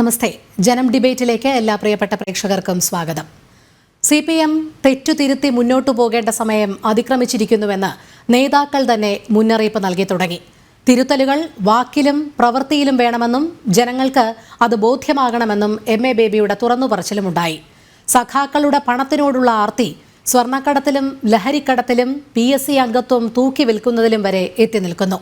നമസ്തേ. ജനം ഡിബേറ്റിലേക്ക് എല്ലാ പ്രിയപ്പെട്ട പ്രേക്ഷകർക്കും സ്വാഗതം. സി പി എം തെറ്റുതിരുത്തി മുന്നോട്ടു പോകേണ്ട സമയം അതിക്രമിച്ചിരിക്കുന്നുവെന്ന് നേതാക്കൾ തന്നെ മുന്നറിയിപ്പ് നൽകി തുടങ്ങി. തിരുത്തലുകൾ വാക്കിലും പ്രവൃത്തിയിലും വേണമെന്നും ജനങ്ങൾക്ക് അത് ബോധ്യമാകണമെന്നും എം എ ബേബിയുടെ തുറന്നുപറച്ചിലുമുണ്ടായി. സഖാക്കളുടെ പണത്തിനോടുള്ള ആർത്തി സ്വർണക്കടത്തിലും ലഹരിക്കടത്തിലും പി എസ് സി അംഗത്വം തൂക്കി വിൽക്കുന്നതിലും വരെ എത്തി നിൽക്കുന്നു.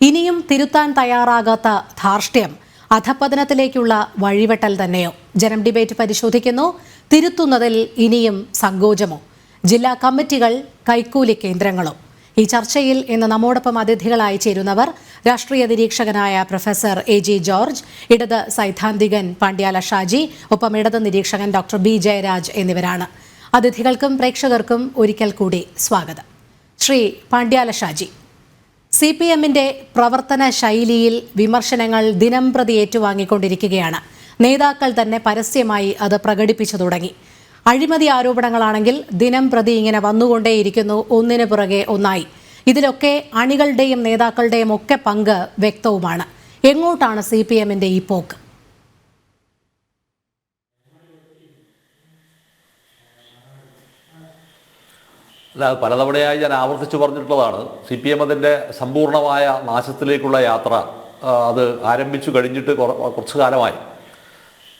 ഇനിയും തിരുത്താൻ തയ്യാറാകാത്ത ധാർഷ്ട്യം അധപ്പതനത്തിലേക്കുള്ള വഴിവെട്ടൽ തന്നെയോ? ജനം ഡിബേറ്റ് പരിശോധിക്കുന്നു. തിരുത്തുന്നതിൽ ഇനിയും സങ്കോചമോ? ജില്ലാ കമ്മിറ്റികൾ കൈക്കൂലി കേന്ദ്രങ്ങളോ? ഈ ചർച്ചയിൽ ഇന്ന് നമ്മോടൊപ്പം അതിഥികളായി ചേരുന്നവർ രാഷ്ട്രീയ നിരീക്ഷകനായ പ്രൊഫസർ എ ജി ജോർജ് ഇടത് സൈദ്ധാന്തികൻ പാണ്ഡ്യാല ഷാജി ഒപ്പം ഇടത് നിരീക്ഷകൻ ഡോക്ടർ ബി ജയരാജ് എന്നിവരാണ്. അതിഥികൾക്കും പ്രേക്ഷകർക്കും ഒരിക്കൽ കൂടി സ്വാഗതം. ശ്രീ പാണ്ഡ്യാല ഷാജി. സി പി എമ്മിന്റെ പ്രവർത്തന ശൈലിയിൽ വിമർശനങ്ങൾ ദിനംപ്രതി ഏറ്റുവാങ്ങിക്കൊണ്ടിരിക്കുകയാണ്. നേതാക്കൾ തന്നെ പരസ്യമായി അത് പ്രകടിപ്പിച്ചു തുടങ്ങി. അഴിമതി ആരോപണങ്ങളാണെങ്കിൽ ദിനം പ്രതി ഇങ്ങനെ വന്നുകൊണ്ടേയിരിക്കുന്നു ഒന്നിനു പുറകെ ഒന്നായി. ഇതിലൊക്കെ അണികളുടെയും നേതാക്കളുടെയും ഒക്കെ പങ്ക് വ്യക്തവുമാണ്. എങ്ങോട്ടാണ് സി പി എമ്മിന്റെ ഈ പോക്ക്? അല്ല പലതവണയായി ഞാൻ ആവർത്തിച്ചു പറഞ്ഞിട്ടുള്ളതാണ്. സി പി എം അതിന്റെ സമ്പൂർണമായ നാശത്തിലേക്കുള്ള യാത്ര അത് ആരംഭിച്ചു കഴിഞ്ഞിട്ട് കുറച്ച് കാലമായി.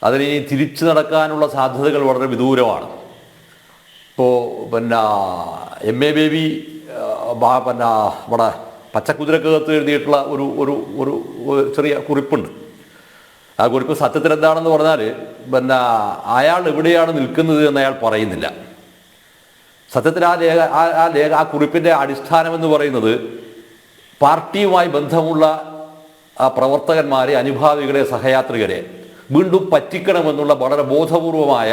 അതിനി തിരിച്ചു നടക്കാനുള്ള സാധ്യതകൾ വളരെ വിദൂരമാണ്. ഇപ്പോൾ പിന്നെ എം എ ബേബി പിന്നെ നമ്മുടെ പച്ചക്കുതിരക്കകത്ത് എഴുതിയിട്ടുള്ള ഒരു ഒരു ഒരു ചെറിയ കുറിപ്പുണ്ട്. ആ കുറിപ്പ് സത്യത്തിൽ എന്താണെന്ന് പറഞ്ഞാൽ പിന്നെ അയാൾ എവിടെയാണ് നിൽക്കുന്നത് എന്ന് അയാൾ പറയുന്നില്ല. സത്യത്തിൽ ആ ലേഖ ആ ലേഖ ആ കുറിപ്പിന്റെ അടിസ്ഥാനം എന്ന് പറയുന്നത് പാർട്ടിയുമായി ബന്ധമുള്ള ആ പ്രവർത്തകന്മാരെ അനുഭാവികളെ സഹയാത്രികരെ വീണ്ടും പറ്റിക്കണമെന്നുള്ള വളരെ ബോധപൂർവമായ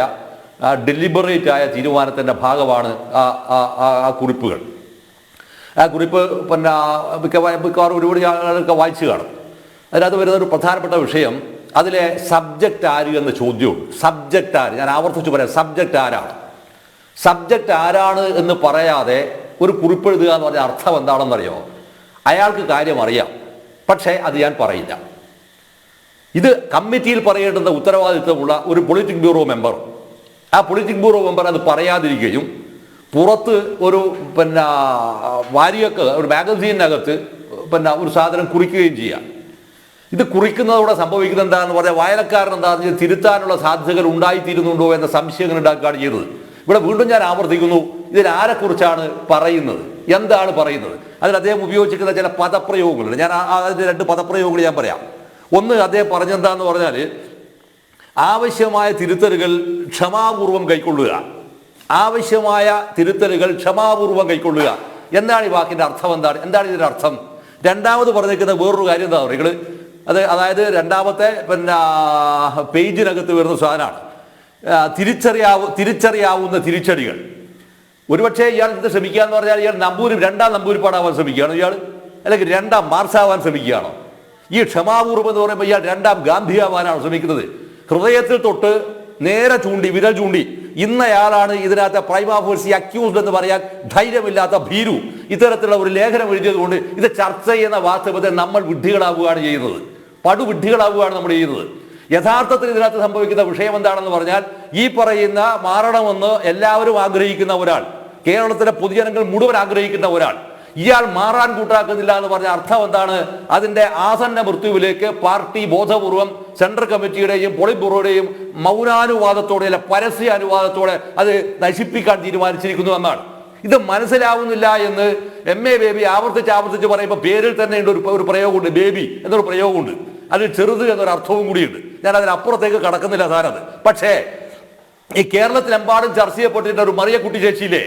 ഡെലിബറേറ്റ് ആയ തീരുമാനത്തിന്റെ ഭാഗമാണ് ആ ആ- കുറിപ്പുകൾ. ആ കുറിപ്പ് പിന്നെ മിക്കവാറും മിക്കവാറും ഒരുപാട് ആളുകളൊക്കെ വായിച്ചു കാണും. അതിനകത്ത് വരുന്ന ഒരു പ്രധാനപ്പെട്ട വിഷയം അതിലെ സബ്ജക്റ്റ് ആര് എന്ന ചോദ്യവും സബ്ജക്റ്റ് ആര്? ഞാൻ ആവർത്തിച്ചു പറയാം സബ്ജക്റ്റ് ആരാണ്? സബ്ജക്റ്റ് ആരാണ് എന്ന് പറയാതെ ഒരു കുറിപ്പ് എഴുതുക എന്ന് പറഞ്ഞ അർത്ഥം എന്താണെന്നറിയോ? അയാൾക്ക് കാര്യം അറിയാം പക്ഷേ അത് ഞാൻ പറയില്ല. ഇത് കമ്മിറ്റിയിൽ പറയേണ്ടുന്ന ഉത്തരവാദിത്വമുള്ള ഒരു പൊളിറ്റിക് ബ്യൂറോ മെമ്പർ ആ പൊളിറ്റിക് ബ്യൂറോ മെമ്പർ അത് പറയാതിരിക്കുകയും പുറത്ത് ഒരു പിന്നെ വാരിയൊക്കെ ഒരു മാഗസീനകത്ത് പിന്നെ ഒരു സാധനം കുറിക്കുകയും ചെയ്യാം ഇത് കുറിക്കുന്നതോടെ സംഭവിക്കുന്നത് എന്താണെന്ന് പറഞ്ഞാൽ വായനക്കാരൻ എന്താണെന്ന് വെച്ചാൽ തിരുത്താനുള്ള സാധ്യതകൾ ഉണ്ടായിത്തീരുന്നുണ്ടോ എന്ന സംശയങ്ങൾ ഉണ്ടാക്കുകയാണ് ചെയ്തത് ഇവിടെ വീണ്ടും ഞാൻ ആവർത്തിക്കുന്നു. ഇതിൽ ആരെക്കുറിച്ചാണ് പറയുന്നത്? എന്താണ് പറയുന്നത്? അതിൽ അദ്ദേഹം ഉപയോഗിച്ചിരിക്കുന്ന ചില പദപ്രയോഗങ്ങളുണ്ട്. ഞാൻ അതിന്റെ രണ്ട് പദപ്രയോഗങ്ങൾ ഞാൻ പറയാം. ഒന്ന് അദ്ദേഹം പറഞ്ഞെന്താന്ന് പറഞ്ഞാൽ ആവശ്യമായ തിരുത്തലുകൾ ക്ഷമാപൂർവം കൈക്കൊള്ളുക. ആവശ്യമായ തിരുത്തലുകൾ ക്ഷമാപൂർവം കൈക്കൊള്ളുക. എന്താണ് ഈ വാക്കിന്റെ അർത്ഥം എന്താണ്? എന്താണ് ഇതിന്റെ അർത്ഥം? രണ്ടാമത് പറഞ്ഞിരിക്കുന്ന വേറൊരു കാര്യം എന്താ പറയുക? അത് അതായത് രണ്ടാമത്തെ പിന്നെ പേജിനകത്ത് വരുന്ന സാധനമാണ്. തിരിച്ചറിയാവു തിരിച്ചറിയാവുന്ന തിരിച്ചടികൾ. ഒരുപക്ഷെ ഇയാൾ ഇത് ശ്രമിക്കുക എന്ന് പറഞ്ഞാൽ ഇയാൾ നമ്പൂരി രണ്ടാം നമ്പൂരിപ്പാടാവാൻ ശ്രമിക്കുകയാണോ ഇയാൾ? അല്ലെങ്കിൽ രണ്ടാം മാർസാവാൻ ശ്രമിക്കുകയാണോ? ഈ ക്ഷമാപൂർവം എന്ന് പറയുമ്പോൾ ഇയാൾ രണ്ടാം ഗാന്ധിയാവാനാണ് ശ്രമിക്കുന്നത്. ഹൃദയത്തിൽ തൊട്ട് നേരെ ചൂണ്ടി വിരൽ ചൂണ്ടി ഇന്നയാളാണ് ഇതിനകത്ത് പ്രൈമാഫോഴ്സി അക്യൂസ്ഡ് എന്ന് പറയാൻ ധൈര്യമില്ലാത്ത ഭീരു. ഇത്തരത്തിലുള്ള ഒരു ലേഖനം എഴുതിയത് കൊണ്ട് ഇത് ചർച്ച ചെയ്യുന്ന വാസ്തവത്തെ നമ്മൾ വിഡ്ഢികളാവുകയാണ് ചെയ്യുന്നത്. പടുവിഡ്ഢികളാവുകയാണ് നമ്മൾ ചെയ്യുന്നത്. യഥാർത്ഥത്തിൽ ഇതിനകത്ത് സംഭവിക്കുന്ന വിഷയം എന്താണെന്ന് പറഞ്ഞാൽ ഈ പറയുന്ന മാറണമെന്ന് എല്ലാവരും ആഗ്രഹിക്കുന്ന ഒരാൾ കേരളത്തിലെ പൊതുജനങ്ങൾ മുഴുവൻ ആഗ്രഹിക്കുന്ന ഒരാൾ ഇയാൾ മാറാൻ കൂട്ടാക്കുന്നില്ല എന്ന് പറഞ്ഞ അർത്ഥം എന്താണ്? അതിന്റെ ആസന്ന മൃത്യുവിലേക്ക് പാർട്ടി ബോധപൂർവം സെൻട്രൽ കമ്മിറ്റിയുടെയും പോളിറ്റ് ബ്യൂറോയുടെയും മൗനാനുവാദത്തോടെ അല്ലെ പരസ്യ അനുവാദത്തോടെ അത് നശിപ്പിക്കാൻ തീരുമാനിച്ചിരിക്കുന്നു എന്നാണ്. ഇത് മനസ്സിലാവുന്നില്ല എന്ന് എം എ ബേബി ആവർത്തിച്ച് ആവർത്തിച്ച് പറയുമ്പോൾ പേരിൽ തന്നെ ഒരു പ്രയോഗമുണ്ട് ബേബി എന്നൊരു പ്രയോഗമുണ്ട്. അതിൽ ചെറുത് എന്നൊരു അർത്ഥവും കൂടിയുണ്ട്. ഞാൻ അതിനപ്പുറത്തേക്ക് കടക്കുന്നില്ല സാധനം പക്ഷേ ഈ കേരളത്തിലെമ്പാടും ചർച്ച ചെയ്യപ്പെട്ടിട്ട് ഒരു മറിയ കുട്ടി ചേച്ചിയില്ലേ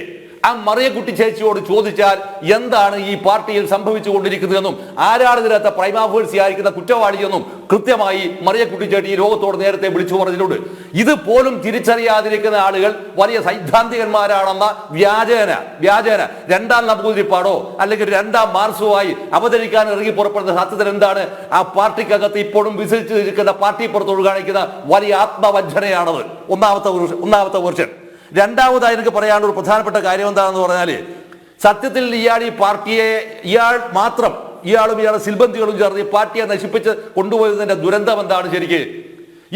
ആ മറിയക്കുട്ടി ചേച്ചിയോട് ചോദിച്ചാൽ എന്താണ് ഈ പാർട്ടിയിൽ സംഭവിച്ചുകൊണ്ടിരിക്കുന്നതെന്നും ആരാണ് ഇതിനകത്ത് പ്രൈമാഫേഴ്സി ആയിരിക്കുന്ന കുറ്റവാളിയെന്നും കൃത്യമായി മറിയക്കുട്ടി ചേട്ടി ലോകത്തോട് നേരത്തെ വിളിച്ചു പറഞ്ഞിട്ടുണ്ട്. ഇത് പോലും തിരിച്ചറിയാതിരിക്കുന്ന ആളുകൾ വലിയ സൈദ്ധാന്തികന്മാരാണെന്ന വ്യാജേന വ്യാജേന. രണ്ടാം നമ്പൂതിരിപ്പാടോ അല്ലെങ്കിൽ രണ്ടാം മാർസുമായി അവതരിക്കാൻ ഇറങ്ങി പുറപ്പെടുന്ന സത്യത്തിൽ എന്താണ്? ആ പാർട്ടിക്കകത്ത് ഇപ്പോഴും വിസിരിച്ചു നിൽക്കുന്ന പാർട്ടി പുറത്തോട് കാണിക്കുന്ന വലിയ ആത്മവഞ്ചനയാണത്. ഒന്നാമത്തെ ഒന്നാമത്തെ വെർഷൻ രണ്ടാമതായി എനിക്ക് പറയാനുള്ള ഒരു പ്രധാനപ്പെട്ട കാര്യം എന്താണെന്ന് പറഞ്ഞാൽ സത്യത്തിൽ ഇയാൾ ഈ പാർട്ടിയെ ഇയാൾ മാത്രം ഇയാളും ഇയാളുടെ സിൽബന്തികളും ചേർന്ന് ഈ പാർട്ടിയെ നശിപ്പിച്ച് കൊണ്ടുപോയതിന്റെ ദുരന്തം എന്താണ് ശരിക്ക്?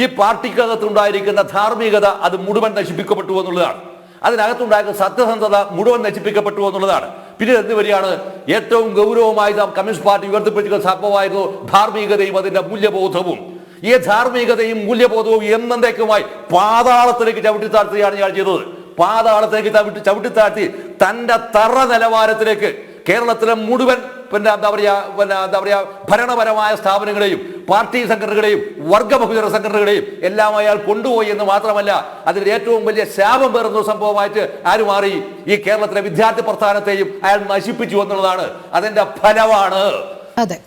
ഈ പാർട്ടിക്കകത്തുണ്ടായിരിക്കുന്ന ധാർമ്മികത അത് മുഴുവൻ നശിപ്പിക്കപ്പെട്ടു എന്നുള്ളതാണ്. അതിനകത്തുണ്ടായിരുന്ന സത്യസന്ധത മുഴുവൻ നശിപ്പിക്കപ്പെട്ടു എന്നുള്ളതാണ്. പിന്നെ എന്ത് വരികയാണ്? ഏറ്റവും ഗൗരവമായി നാം കമ്മ്യൂണിസ്റ്റ് പാർട്ടി ഉയർത്തിപ്പിടിക്കുന്ന സംഭവമായിരുന്നു ധാർമ്മികതയും അതിന്റെ മൂല്യബോധവും. ഈ ധാർമ്മികതയും മൂല്യബോധവും എന്നേക്കുമായി പാതാളത്തിലേക്ക് ചവിട്ടി താഴ്ത്തുകയാണ് ഞാൻ ചെയ്തത്. പാതാളത്തിലേക്ക് ചവിട്ടി ചവിട്ടി താഴ്ത്തി തന്റെ തറ നിലവാരത്തിലേക്ക് കേരളത്തിലെ മുഴുവൻ പിന്നെ എന്താ പറയുക പിന്നെ എന്താ പറയുക ഭരണപരമായ സ്ഥാപനങ്ങളെയും പാർട്ടി സംഘടനകളെയും വർഗ ബഹുജന സംഘടനകളെയും എല്ലാം അയാൾ കൊണ്ടുപോയി എന്ന് മാത്രമല്ല അതിൽ ഏറ്റവും വലിയ ശാപം പേറുന്ന സംഭവമായിട്ട് ആര് മാറി? ഈ കേരളത്തിലെ വിദ്യാർത്ഥി പ്രസ്ഥാനത്തെയും അയാൾ നശിപ്പിച്ചു എന്നുള്ളതാണ് അതിന്റെ ഫലമാണ്. അതെ.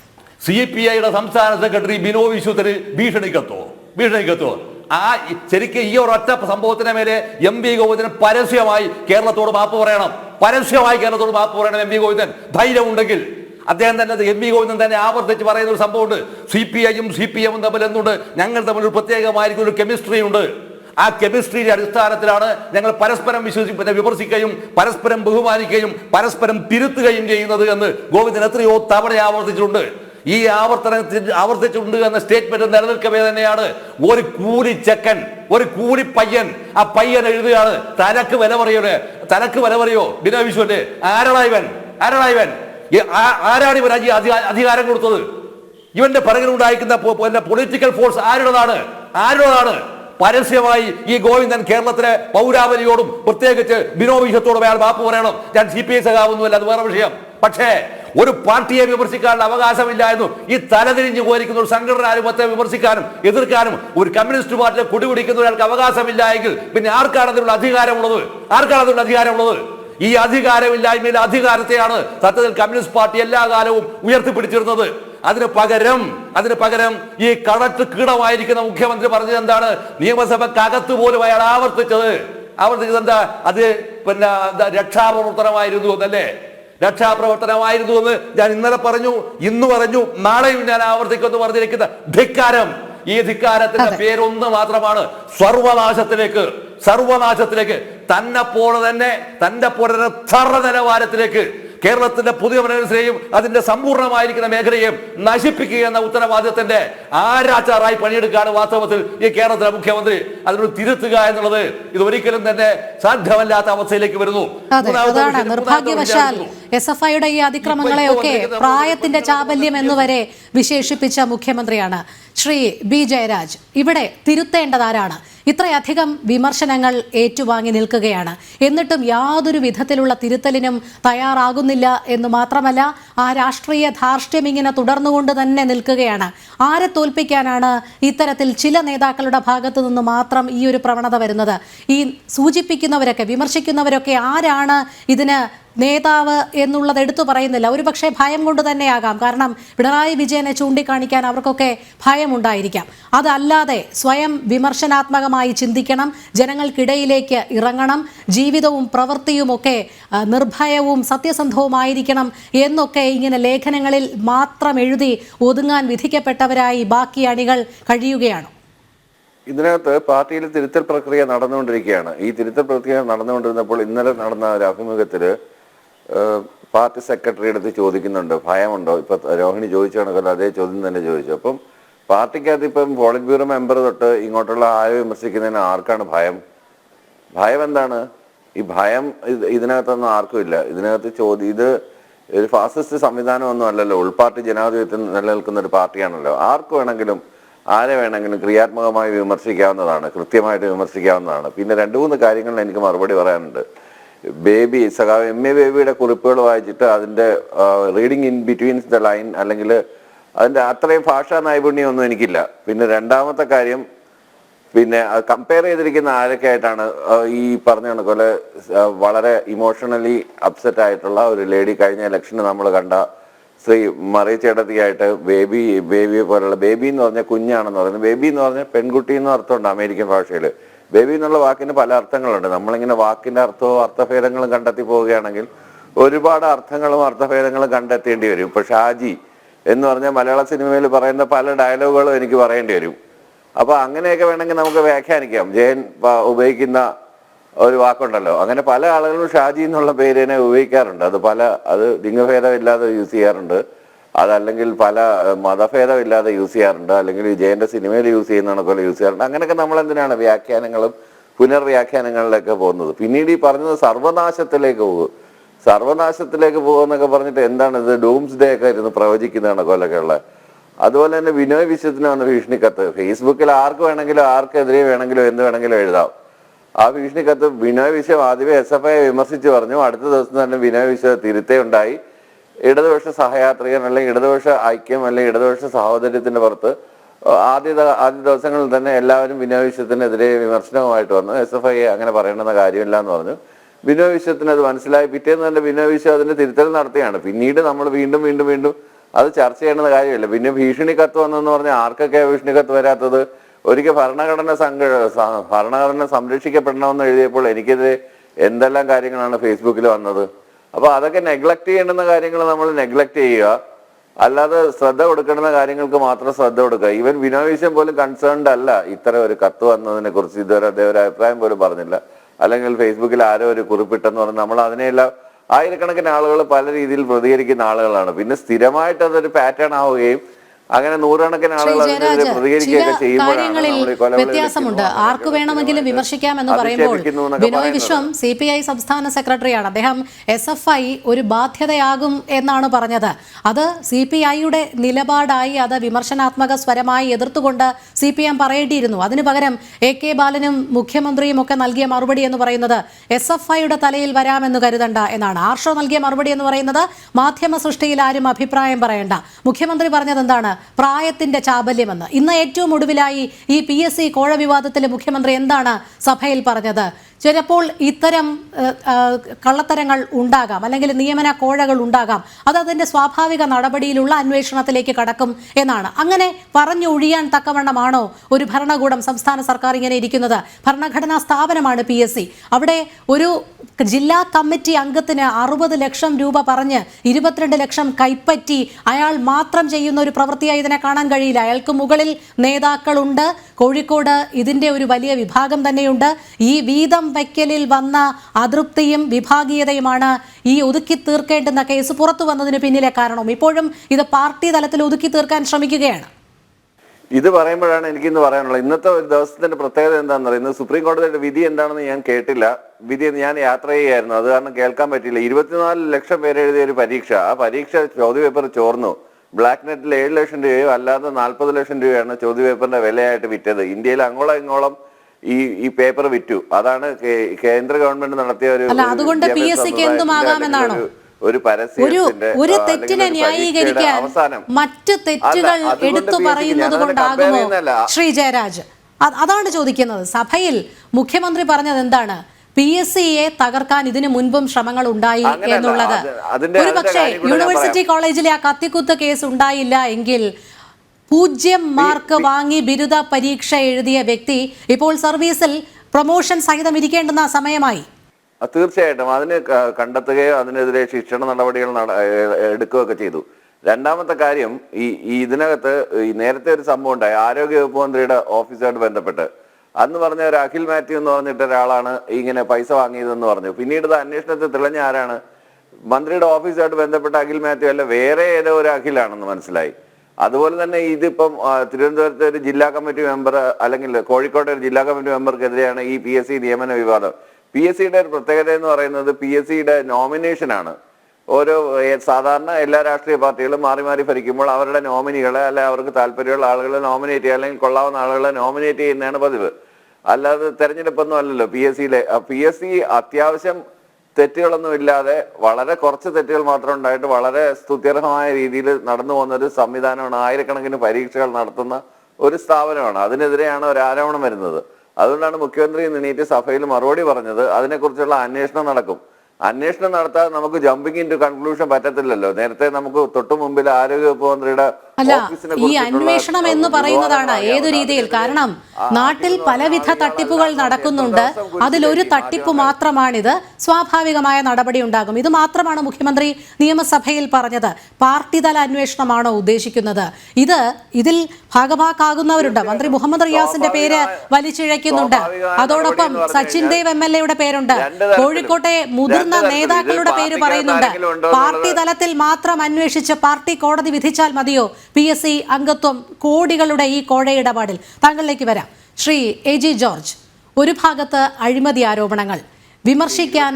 സി പി ഐയുടെ സംസ്ഥാന സെക്രട്ടറി ബിനോ വിശ്വത്തിന് ഭീഷണിക്കത്തോ ഭീഷണിക്കത്തോ. ആ ഈ- ശരിക്കും ഈ ഒരൊറ്റ സംഭവത്തിന് മേലെ എം വി ഗോവിന്ദൻ പരസ്യമായി കേരളത്തോട് മാപ്പ് പറയണം. പരസ്യമായി കേരളത്തോട് മാപ്പ് പറയണം എം വി ഗോവിന്ദൻ. ധൈര്യം ഉണ്ടെങ്കിൽ അദ്ദേഹം തന്നെ എം വി ഗോവിന്ദൻ തന്നെ ആവർത്തിച്ച് പറയുന്ന ഒരു സംഭവമുണ്ട്. സി പി ഐയും സി പി എമ്മും തമ്മിൽ എന്തുണ്ട്? ഞങ്ങൾ തമ്മിൽ ഒരു പ്രത്യേകമായിരിക്കും ഒരു കെമിസ്ട്രി ഉണ്ട്. ആ കെമിസ്ട്രിയുടെ അടിസ്ഥാനത്തിലാണ് ഞങ്ങൾ പരസ്പരം വിശ്വസി പിന്നെ വിമർശിക്കുകയും പരസ്പരം ബഹുമാനിക്കുകയും പരസ്പരം തിരുത്തുകയും ചെയ്യുന്നത് എന്ന് ഗോവിന്ദൻ എത്രയോ തവണ ആവർത്തിച്ചിട്ടുണ്ട്. ഈ ആവർത്തനത്തിൽ ആവർത്തിച്ചിട്ടുണ്ട് എന്ന സ്റ്റേറ്റ്മെന്റ് നിലനിൽക്കവേ തന്നെയാണ്. ഒരു കൂലി ചെക്കൻ ഒരു കൂലി പയ്യൻ ആ പയ്യൻ എഴുതുകയാണ് തനക്ക് വില പറയോ തനക്ക് വില പറയോ. ബിനോ വിശ്വന്റെ ആരളായവൻ ഇവൻ? ആരാടാ ഇവൻ? ഈ ആ- ആരാണ് ഇവൻ അധി- അധി- അധികാരം കൊടുത്തത്? ഇവന്റെ പിറകിലുണ്ടായിരിക്കുന്ന പൊളിറ്റിക്കൽ ഫോഴ്സ് ആരുടേതാണ്? ആരുടേതാണ്? പരസ്യമായി ഈ ഗോവിന്ദൻ കേരളത്തിലെ പൗരാവലിയോടും പ്രത്യേകിച്ച് ബിനോ വിശ്വത്തോടും അയാൾ മാപ്പ് പറയണം. ഞാൻ സി പി ഐ സഖാവുന്നുമല്ല അത് വേറെ വിഷയം. പക്ഷേ ഒരു പാർട്ടിയെ വിമർശിക്കാനുള്ള അവകാശമില്ല എന്ന് ഈ തലതിരിഞ്ഞു പോയിരിക്കുന്ന ഒരു സംഘടനാരൂപത്തെ വിമർശിക്കാനും എതിർക്കാനും ഒരു കമ്മ്യൂണിസ്റ്റ് പാർട്ടിയെ കുടിപിടിക്കുന്ന ഒരാൾക്ക് അവകാശമില്ല എങ്കിൽ പിന്നെ ആർക്കാണ് അതിനുള്ള അധികാരമുള്ളത്? ആർക്കാണ് അതിനുള്ള അധികാരമുള്ളത്? ഈ അധികാരമില്ലായ്മയിലെ അധികാരത്തെയാണ് സത്യത്തിൽ കമ്മ്യൂണിസ്റ്റ് പാർട്ടി എല്ലാ കാലവും ഉയർത്തിപ്പിടിച്ചിരുന്നത്. അതിന് പകരം അതിന് പകരം ഈ കടത്ത് കീടമായിരിക്കുന്ന മുഖ്യമന്ത്രി പറഞ്ഞത് എന്താണ്? നിയമസഭക്കകത്ത് പോലും അയാൾ ആവർത്തിച്ചത്. ആവർത്തിച്ചത് എന്താ? അത് പിന്നെ എന്താ രക്ഷാപ്രവർത്തനമായിരുന്നു എന്നല്ലേ? രക്ഷാപ്രവർത്തനമായിരുന്നു എന്ന് ഞാൻ ഇന്നലെ പറഞ്ഞു ഇന്ന് പറഞ്ഞു നാളെയും ഞാൻ ആവർത്തിക്കുമെന്ന് പറഞ്ഞിരിക്കുന്ന ധിക്കാരം. ഈ ധിക്കാരത്തിന്റെ. പേരൊന്ന് മാത്രമാണ് സർവനാശത്തിലേക്ക്. സർവനാശത്തിലേക്ക് തന്നെ പോലെ തന്നെ തന്റെ പോലെ തറ നിലവാരത്തിലേക്ക് കേരളത്തിന്റെ പുതിയ മനസ്സിനെയും അതിന്റെ സമ്പൂർണമായിരിക്കുന്ന മേഖലയെയും നശിപ്പിക്കുക എന്ന ഉത്തരവാദിത്തത്തിന്റെ ആരാച്ചാറായി പണിയെടുക്കുകയാണ് വാസ്തവത്തിൽ ഈ കേരളത്തിലെ മുഖ്യമന്ത്രി. അതിനോട് തിരുത്തുക എന്നുള്ളത് ഇത് ഒരിക്കലും തന്നെ സാധ്യമല്ലാത്ത അവസ്ഥയിലേക്ക് വരുന്നു. നിർഭാഗ്യവശാൽ എസ് എഫ് ഐയുടെ ഈ അതിക്രമങ്ങളെയൊക്കെ പ്രായത്തിന്റെ ചാബല്യം എന്നുവരെ വിശേഷിപ്പിച്ച മുഖ്യമന്ത്രിയാണ് ശ്രീ ബി ജയരാജ്. ഇവിടെ തിരുത്തേണ്ടത് ആരാണ്? ഇത്രയധികം വിമർശനങ്ങൾ ഏറ്റുവാങ്ങി നിൽക്കുകയാണ്. എന്നിട്ടും യാതൊരു വിധത്തിലുള്ള തിരുത്തലിനും തയ്യാറാകുന്നില്ല എന്ന് മാത്രമല്ല ആ രാഷ്ട്രീയ ധാർഷ്ട്യം ഇങ്ങനെ തുടർന്നുകൊണ്ട് തന്നെ നിൽക്കുകയാണ്. ആരെ തോൽപ്പിക്കാനാണ് ഇത്തരത്തിൽ ചില നേതാക്കളുടെ ഭാഗത്തു നിന്ന് മാത്രം ഈ ഒരു പ്രവണത വരുന്നത്? ഈ സൂചിപ്പിക്കുന്നവരൊക്കെ വിമർശിക്കുന്നവരൊക്കെ ആരാണ് ഇതിന് നേതാവ് എന്നുള്ളത് എടുത്തു പറയുന്നില്ല. ഒരു പക്ഷേ ഭയം കൊണ്ട് തന്നെയാകാം. കാരണം പിണറായി വിജയനെ ചൂണ്ടിക്കാണിക്കാൻ അവർക്കൊക്കെ ഭയമുണ്ടായിരിക്കാം. അതല്ലാതെ സ്വയം വിമർശനാത്മകമായി ചിന്തിക്കണം ജനങ്ങൾക്കിടയിലേക്ക് ഇറങ്ങണം ജീവിതവും പ്രവൃത്തിയുമൊക്കെ നിർഭയവും സത്യസന്ധവുമായിരിക്കണം എന്നൊക്കെ ഇങ്ങനെ ലേഖനങ്ങളിൽ മാത്രം എഴുതി ഒതുങ്ങാൻ വിധിക്കപ്പെട്ടവരായി ബാക്കി അണികൾ കഴിയുകയാണ്. ഇതിനകത്ത് പാർട്ടിയിൽ തിരുത്തൽ പ്രക്രിയ നടന്നുകൊണ്ടിരിക്കുകയാണ്. ഈ തിരുത്തൽ പ്രക്രിയ നടന്നുകൊണ്ടിരുന്നപ്പോൾ ഇന്നലെ നടന്ന ഒരു അഭിമുഖത്തിൽ പാർട്ടി സെക്രട്ടറി അടുത്ത് ചോദിക്കുന്നുണ്ട്. ഭയമുണ്ടോ? ഇപ്പൊ രോഹിണി ചോദിച്ചാണ് കണക്കല്ല അതേ ചോദ്യം തന്നെ ചോദിച്ചു. അപ്പം പാർട്ടിക്കകത്ത് ഇപ്പം പോളിറ്റ് ബ്യൂറോ മെമ്പർ തൊട്ട് ഇങ്ങോട്ടുള്ള ആരെ വിമർശിക്കുന്നതിന് ആർക്കാണ് ഭയം? ഭയം എന്താണ്? ഈ ഭയം ഇത് ഇതിനകത്തൊന്നും ആർക്കും ഇല്ല. ഇതിനകത്ത് ചോദ്യം ഇത് ഒരു ഫാസിസ്റ്റ് സംവിധാനമൊന്നും അല്ലല്ലോ. ഉൾപാർട്ടി ജനാധിപത്യത്തിൽ നിലനിൽക്കുന്ന ഒരു പാർട്ടിയാണല്ലോ. ആർക്ക് വേണമെങ്കിലും ആരെ വേണമെങ്കിലും ക്രിയാത്മകമായി വിമർശിക്കാവുന്നതാണ് കൃത്യമായിട്ട് വിമർശിക്കാവുന്നതാണ്. പിന്നെ രണ്ടു മൂന്ന് കാര്യങ്ങളിൽ എനിക്ക് മറുപടി പറയാനുണ്ട്. ബേബി സഖാവ് എം എ ബേബിയുടെ കുറിപ്പുകൾ വായിച്ചിട്ട് അതിന്റെ reading in betweens the line അല്ലെങ്കിൽ അതിന്റെ അത്രയും ഭാഷാ നൈപുണ്യമൊന്നും എനിക്കില്ല. പിന്നെ രണ്ടാമത്തെ കാര്യം പിന്നെ അത് കമ്പയർ ചെയ്തിരിക്കുന്ന ആരൊക്കെ ആയിട്ടാണ് ഈ പറഞ്ഞ കണക്കോലെ ആ, വളരെ ഇമോഷണലി അപ്സെറ്റ് ആയിട്ടുള്ള ഒരു ലേഡി കഴിഞ്ഞ ഇലക്ഷന് നമ്മൾ കണ്ട ശ്രീ മറിയ ചേട്ടത്തിയായിട്ട് ബേബി ബേബിയെ പോലുള്ള ബേബി എന്ന് പറഞ്ഞ കുഞ്ഞാണെന്ന് പറയുന്നത്. ബേബി എന്ന് പറഞ്ഞ പെൺകുട്ടി എന്ന് അർത്ഥമുണ്ട് അമേരിക്കൻ ഭാഷയിൽ. ബേബി എന്നുള്ള വാക്കിന് പല അർത്ഥങ്ങളുണ്ട്. നമ്മളിങ്ങനെ വാക്കിന്റെ അർത്ഥവും അർത്ഥഭേദങ്ങളും കണ്ടെത്തി പോവുകയാണെങ്കിൽ ഒരുപാട് അർത്ഥങ്ങളും അർത്ഥഭേദങ്ങളും കണ്ടെത്തേണ്ടി വരും. ഇപ്പൊ ഷാജി എന്ന് പറഞ്ഞാൽ മലയാള സിനിമയിൽ പറയുന്ന പല ഡയലോഗുകളും എനിക്ക് പറയേണ്ടി വരും. അപ്പൊ അങ്ങനെയൊക്കെ വേണമെങ്കിൽ നമുക്ക് വ്യാഖ്യാനിക്കാം. ജയൻ ഉപയോഗിക്കുന്ന ഒരു വാക്കുണ്ടല്ലോ. അങ്ങനെ പല ആളുകളും ഷാജി എന്നുള്ള പേര് തന്നെ ഉപയോഗിക്കാറുണ്ട്. അത് പല അത് ലിംഗഭേദമില്ലാതെ യൂസ് ചെയ്യാറുണ്ട്. അതല്ലെങ്കിൽ പല മതഭേദമില്ലാതെ യൂസ് ചെയ്യാറുണ്ട്. അല്ലെങ്കിൽ വിജയന്റെ സിനിമയിൽ യൂസ് ചെയ്യുന്ന പോലെ യൂസ് ചെയ്യാറുണ്ട്. അങ്ങനെയൊക്കെ നമ്മൾ എന്തിനാണ് വ്യാഖ്യാനങ്ങളും പുനർവ്യാഖ്യാനങ്ങളിലൊക്കെ പോകുന്നത്? പിന്നീട് ഈ പറഞ്ഞത് സർവനാശത്തിലേക്ക് പോകും സർവനാശത്തിലേക്ക് പോകുമെന്നൊക്കെ പറഞ്ഞിട്ട് എന്താണ് ഇത്? ഡൂംസ് ഡേ ഒക്കെ ഇരുന്ന് പ്രവചിക്കുന്നതാണ് കൊല്ലൊക്കെ ഉള്ളത് അതുപോലെ തന്നെ വിനോയ് വിശ്വത്തിന് വന്ന ഭീഷണിക്കത്ത്. ഫേസ്ബുക്കിൽ ആർക്ക് വേണമെങ്കിലും ആർക്കെതിരെ വേണമെങ്കിലും എന്ത് വേണമെങ്കിലും എഴുതാം. ആ ഭീഷണിക്കത്ത് വിനോയ് വിശ്വം ആദ്യമേ എസ് എഫ് ഐ വിമർശിച്ച് പറഞ്ഞു. അടുത്ത ദിവസം തന്നെ വിനോയ് വിശ്വ തിരുത്തേ ഉണ്ടായി ഇടതുപക്ഷ സഹയാത്രികൻ അല്ലെങ്കിൽ ഇടതുപക്ഷ ഐക്യം അല്ലെങ്കിൽ ഇടതുപക്ഷ സഹോദര്യത്തിന്റെ പുറത്ത് ആദ്യ ആദ്യ ദിവസങ്ങളിൽ തന്നെ എല്ലാവരും വിനോയ് വിശ്വത്തിനെതിരെ വിമർശനവുമായിട്ട് വന്നു. എസ് എഫ് ഐ അങ്ങനെ പറയണമെന്ന കാര്യമില്ല എന്ന് പറഞ്ഞു. വിനോയ് വിശ്വത്തിന് അത് മനസ്സിലായി. പിറ്റേന്ന് തന്നെ വിനോയ് വിശ്വം അതിന്റെ തിരുത്തൽ നടത്തിയാണ്. പിന്നീട് നമ്മൾ വീണ്ടും വീണ്ടും വീണ്ടും അത് ചർച്ച ചെയ്യേണ്ട കാര്യമില്ല. പിന്നെ ഭീഷണി കത്ത് വന്നെന്ന് പറഞ്ഞാൽ ആർക്കൊക്കെ ഭീഷണി കത്ത് വരാത്തത്? ഒരിക്കൽ ഭരണഘടന സംഘ ഭരണഘടന സംരക്ഷിക്കപ്പെടണമെന്ന് എഴുതിയപ്പോൾ എനിക്കെതിരെ എന്തെല്ലാം കാര്യങ്ങളാണ് ഫേസ്ബുക്കിൽ വന്നത്? അപ്പൊ അതൊക്കെ നെഗ്ലക്ട് ചെയ്യേണ്ടുന്ന കാര്യങ്ങൾ നമ്മൾ നെഗ്ലക്ട് ചെയ്യുക. അല്ലാതെ ശ്രദ്ധ കൊടുക്കേണ്ടുന്ന കാര്യങ്ങൾക്ക് മാത്രം ശ്രദ്ധ കൊടുക്കുക. ഈവൻ വിനോദീശം പോലും കൺസേൺഡ് അല്ല. ഇത്ര ഒരു കത്ത് വന്നതിനെ കുറിച്ച് ഇതുവരെ അദ്ദേഹം ഒരു അഭിപ്രായം പോലും പറഞ്ഞില്ല. അല്ലെങ്കിൽ ഫേസ്ബുക്കിൽ ആരോ ഒരു കുറിപ്പിട്ടെന്ന് പറഞ്ഞ് നമ്മൾ അതിനെല്ലാം ആയിരക്കണക്കിന് ആളുകൾ പല രീതിയിൽ പ്രതികരിക്കുന്ന ആളുകളാണ്. പിന്നെ സ്ഥിരമായിട്ട് അതൊരു പാറ്റേൺ ആവുകയും അങ്ങനെ നൂറുകണക്കിന് കാര്യങ്ങളിൽ വ്യത്യാസമുണ്ട്. ആർക്ക് വേണമെങ്കിലും വിമർശിക്കാം എന്ന് പറയുമ്പോൾ Binoy. Viswam C P I സംസ്ഥാന സെക്രട്ടറിയാണ്. അദ്ദേഹം എസ് എഫ് ഐ ഒരു ബാധ്യതയാകും എന്നാണ് പറഞ്ഞത്. അത് സി പി ഐയുടെ നിലപാടായി അത് വിമർശനാത്മക സ്വരമായി എതിർത്തുകൊണ്ട് സി പി എം പറയേണ്ടിയിരുന്നു. അതിനു പകരം എ കെ ബാലനും മുഖ്യമന്ത്രിയും ഒക്കെ നൽകിയ മറുപടി എന്ന് പറയുന്നത് എസ് എഫ് ഐയുടെ തലയിൽ വരാമെന്ന് കരുതണ്ട എന്നാണ്. ആർഷോ നൽകിയ മറുപടി എന്ന് പറയുന്നത് മാധ്യമ സൃഷ്ടിയിൽ ആരും അഭിപ്രായം പറയണ്ട. മുഖ്യമന്ത്രി പറഞ്ഞത് എന്താണ്? പ്രായത്തിന്റെ ചാബല്യമെന്ന്. ഇന്ന് ഏറ്റവും ഒടുവിലായി ഈ പി എസ് സി കോഴ മുഖ്യമന്ത്രി എന്താണ് സഭയിൽ പറഞ്ഞത്? ചിലപ്പോൾ ഇത്തരം കള്ളത്തരങ്ങൾ ഉണ്ടാകാം. അല്ലെങ്കിൽ നിയമന കോഴകൾ ഉണ്ടാകാം. അത് അതിന്റെ സ്വാഭാവിക നടപടിയിലുള്ള അന്വേഷണത്തിലേക്ക് കടക്കും എന്നാണ്. അങ്ങനെ പറഞ്ഞു പറഞ്ഞൊഴിയാൻ തക്കവണ്ണമാണോ ഒരു ഭരണകൂടം സംസ്ഥാന സർക്കാർ ഇങ്ങനെ ഇരിക്കുന്നത്? ഭരണഘടനാ സ്ഥാപനമാണ് പി എസ് സി. അവിടെ ഒരു ജില്ലാ കമ്മിറ്റി അംഗത്തിന് അറുപത് ലക്ഷം രൂപ പറഞ്ഞ് ഇരുപത്തിരണ്ട് ലക്ഷം കൈപ്പറ്റി അയാൾ മാത്രം ചെയ്യുന്ന ഒരു പ്രവൃത്തിയായി ഇതിനെ കാണാൻ കഴിയില്ല. അയാൾക്ക് മുകളിൽ നേതാക്കളുണ്ട്. കോഴിക്കോട് ഇതിന്റെ ഒരു വലിയ വിഭാഗം തന്നെയുണ്ട്. ഈ വീതം വയ്ക്കലിൽ വന്ന അതൃപ്തിയും വിഭാഗീയതയുമാണ് ഈ ഒതുക്കി തീർക്കേണ്ടുന്ന കേസ് പുറത്തു വന്നതിന് പിന്നിലെ കാരണം. ഇപ്പോഴും ഇത് പാർട്ടി തലത്തിൽ ഒതുക്കി തീർക്കാൻ ശ്രമിക്കുകയാണ്. ഇത് പറയുമ്പോഴാണ് എനിക്ക് എനിക്കിന്ന് പറയാനുള്ളത്. ഇന്നത്തെ ഒരു ദിവസത്തിന്റെ പ്രത്യേകത എന്താണെന്ന് പറയുന്നത് സുപ്രീം കോടതിയുടെ വിധി എന്താണെന്ന് ഞാൻ കേട്ടില്ല. വിധി ഞാൻ യാത്ര ചെയ്യായിരുന്നു അത് കാരണം കേൾക്കാൻ പറ്റിയില്ല. ഇരുപത്തിനാല് ലക്ഷം പേര് എഴുതിയ ഒരു പരീക്ഷ. ആ പരീക്ഷ ചോദ്യപേപ്പർ ചോർന്നു. ബ്ലാക്ക് നെറ്റിൽ ഏഴ് ലക്ഷം രൂപയോ അല്ലാതെ നാൽപ്പത് ലക്ഷം രൂപയാണ് ചോദ്യപേപ്പറിന്റെ വിലയായിട്ട് വിറ്റത്. ഇന്ത്യയിൽ അങ്ങോളം ഇങ്ങോളം ഈ ഈ പേപ്പർ വിറ്റു. അതാണ് കേന്ദ്ര ഗവൺമെന്റ് നടത്തിയ ഒരു അല്ല, അതുകൊണ്ട് പി എസ് സിക്ക് എന്തും സമ്പ്രദായത്തിന്റെ ആകാമെന്നാണോ? അല്ലെങ്കിൽ ഒരു- ഒരു ഒരു തെറ്റിനെ ന്യായീകരിക്കാൻ മറ്റ് തെറ്റുകൾ എടുത്തു പറയുന്നത് കൊണ്ടാകുമോ? ശ്രീ ജയരാജ് അതാണ് ചോദിക്കുന്നത്. സഭയിൽ മുഖ്യമന്ത്രി പറഞ്ഞത് എന്താണ്? പി എസ് സിയെ തകർക്കാൻ ഇതിനു മുൻപും ശ്രമങ്ങൾ ഉണ്ടായി എന്നുള്ളത്. ഒരു പക്ഷേ യൂണിവേഴ്സിറ്റി കോളേജിലെ ആ കത്തിക്കുത്ത് കേസ് ഉണ്ടായില്ല എങ്കിൽ പൂജ്യം മാർക്ക് വാങ്ങി ബിരുദ പരീക്ഷ എഴുതിയ വ്യക്തി ഇപ്പോൾ സർവീസിൽ പ്രൊമോഷൻ സഹിതം ഇരിക്കേണ്ടുന്ന സമയമായി. തീർച്ചയായിട്ടും. അതിന് കണ്ടെത്തുകയോ അതിനെതിരെ ശിക്ഷണ നടപടികൾ എടുക്കുകയൊക്കെ ചെയ്തു. രണ്ടാമത്തെ കാര്യം ഈ ഈ ഇതിനകത്ത് ഈ നേരത്തെ ഒരു സംഭവം ഉണ്ടായി. ആരോഗ്യ വകുപ്പ് മന്ത്രിയുടെ ഓഫീസുമായിട്ട് ബന്ധപ്പെട്ട്. അന്ന് പറഞ്ഞ ഒരു അഖിൽ മാത്യു എന്ന് പറഞ്ഞിട്ട് ഒരാളാണ് ഇങ്ങനെ പൈസ വാങ്ങിയതെന്ന് പറഞ്ഞു. പിന്നീട് ഇത് അന്വേഷണത്തിൽ തെളിഞ്ഞ ആരാണ്? മന്ത്രിയുടെ ഓഫീസുമായിട്ട് ബന്ധപ്പെട്ട അഖിൽ മാത്യു അല്ല വേറെ ഏതോ ഒരു അഖിലാണെന്ന് മനസ്സിലായി. അതുപോലെ തന്നെ ഇതിപ്പം തിരുവനന്തപുരത്തെ ഒരു ജില്ലാ കമ്മിറ്റി മെമ്പർ അല്ലെങ്കിൽ കോഴിക്കോട്ടെ ഒരു ജില്ലാ കമ്മിറ്റി മെമ്പർക്കെതിരെയാണ് ഈ പി എസ് സി നിയമന വിവാദം. പി എസ് സിയുടെ ഒരു പ്രത്യേകത എന്ന് പറയുന്നത് പി എസ് സിയുടെ നോമിനേഷൻ ആണ്. ഓരോ സാധാരണ എല്ലാ രാഷ്ട്രീയ പാർട്ടികളും മാറി മാറി ഭരിക്കുമ്പോൾ അവരുടെ നോമിനികളെ അല്ലെ അവർക്ക് താല്പര്യമുള്ള ആളുകളെ നോമിനേറ്റ് ചെയ്യുക അല്ലെങ്കിൽ കൊള്ളാവുന്ന ആളുകളെ നോമിനേറ്റ് ചെയ്യുന്നതാണ് പതിവ്. അല്ലാതെ തെരഞ്ഞെടുപ്പൊന്നും അല്ലല്ലോ പി എസ് സിയിലെ പി എസ് സി അത്യാവശ്യം തെറ്റുകളൊന്നും ഇല്ലാതെ വളരെ കുറച്ച് തെറ്റുകൾ മാത്രം ഉണ്ടായിട്ട് വളരെ സ്തുത്യർഹമായ രീതിയിൽ നടന്നു പോകുന്ന ഒരു സംവിധാനമാണ് ആയിരക്കണക്കിന് പരീക്ഷകൾ നടത്തുന്ന ഒരു സ്ഥാപനമാണ്. അതിനെതിരെയാണ് ഒരു ആരോപണം വരുന്നത്. അതുകൊണ്ടാണ് മുഖ്യമന്ത്രി നീട്ടി സഭയിൽ മറുപടി പറഞ്ഞത്. അതിനെക്കുറിച്ചുള്ള അന്വേഷണം നടക്കും. അന്വേഷണം നടത്താതെ നമുക്ക് ജമ്പിങ് ഇൻ ടു കൺക്ലൂഷൻ പറ്റത്തില്ലല്ലോ. നേരത്തെ നമുക്ക് തൊട്ടു മുമ്പിൽ ആരോഗ്യവകുപ്പ് മന്ത്രിയുടെ അല്ല ഈ അന്വേഷണം എന്ന് പറയുന്നതാണ് ഏതു രീതിയിൽ. കാരണം നാട്ടിൽ പലവിധ തട്ടിപ്പുകൾ നടക്കുന്നുണ്ട്. അതിലൊരു തട്ടിപ്പ് മാത്രമാണിത്. സ്വാഭാവികമായ നടപടി ഉണ്ടാകും. ഇത് മാത്രമാണ് മുഖ്യമന്ത്രി നിയമസഭയിൽ പറഞ്ഞത്. പാർട്ടി തല അന്വേഷണമാണോ ഉദ്ദേശിക്കുന്നത്. ഇത് ഇതിൽ ഭാഗഭാക്കാകുന്നവരുണ്ട്. മന്ത്രി മുഹമ്മദ് റിയാസിന്റെ പേര് വലിച്ചിഴയ്ക്കുന്നുണ്ട്. അതോടൊപ്പം സച്ചിൻ ദേവ് എം എൽ എയുടെ പേരുണ്ട്. കോഴിക്കോട്ടെ മുതിർന്ന നേതാക്കളുടെ പേര് പറയുന്നുണ്ട്. പാർട്ടി തലത്തിൽ മാത്രം അന്വേഷിച്ച് പാർട്ടി കോടതി വിധിച്ചാൽ മതിയോ? പി എസ് സി അംഗത്വം കോടികളുടെ ഈ കോഴയിടപാടിൽ താങ്കളിലേക്ക് വരാം. ശ്രീ എ ജി ജോർജ് ഒരു ഭാഗത്ത് അഴിമതി ആരോപണങ്ങൾ വിമർശിക്കാൻ